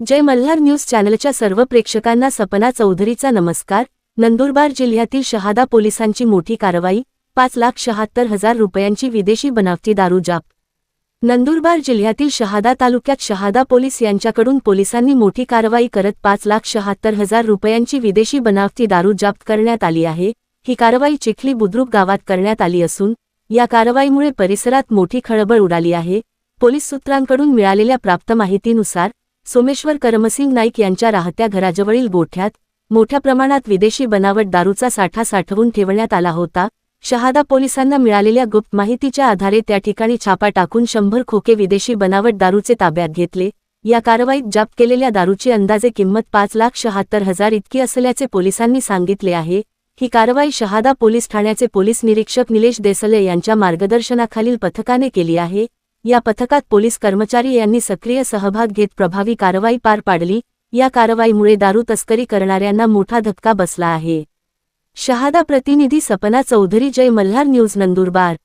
जय Malhar news चॅनलच्या सर्व प्रेक्षकांना सपना चौधरीचा नमस्कार. नंदुरबार जिल्ह्यातील शहादा पोलिसांची मोठी कारवाई पाच लाख शहात्तर हजार रुपयांची विदेशी बनावटी दारू जाप. नंदुरबार जिल्ह्यातील शहादा तालुक्यात शहादा पोलीस यांच्याकडून पोलिसांनी मोठी कारवाई करत पाच लाख शहात्तर हजार रुपयांची विदेशी बनावटी दारू जप्त करण्यात आली आहे. ही कारवाई चिखली बुद्रुक गावात करण्यात आली असून या कारवाईमुळे परिसरात मोठी खळबळ उडाली आहे. पोलीस सूत्रांकडून मिळालेल्या प्राप्त माहितीनुसार सोमेश्वर करमसिंग नाईक यांच्या राहत्या घराजवळील गोठ्यात मोठ्या प्रमाणात विदेशी बनावट दारूचा साठा साठवून ठेवण्यात आला होता. शहादा पोलिसांना मिळालेल्या गुप्त माहितीच्या आधारे त्या ठिकाणी छापा टाकून शंभर खोके विदेशी बनावट दारूचे ताब्यात घेतले. या कारवाईत जप्त केलेल्या दारूची अंदाजे किंमत पाच लाख शहात्तर हजार इतकी असल्याचे पोलिसांनी सांगितले आहे. ही कारवाई शहादा पोलीस ठाण्याचे पोलीस निरीक्षक निलेश देसले यांच्या मार्गदर्शनाखालील पथकाने केली आहे. या पथकात पोलीस कर्मचारी यांनी सक्रिय सहभाग घेत प्रभावी कारवाई पार पाडली. या कारवाईमुळे दारू तस्करी करणाऱ्यांना मोठा धक्का बसला आहे. शहादा प्रतिनिधी सपना चौधरी जय मल्हार न्यूज नंदुरबार.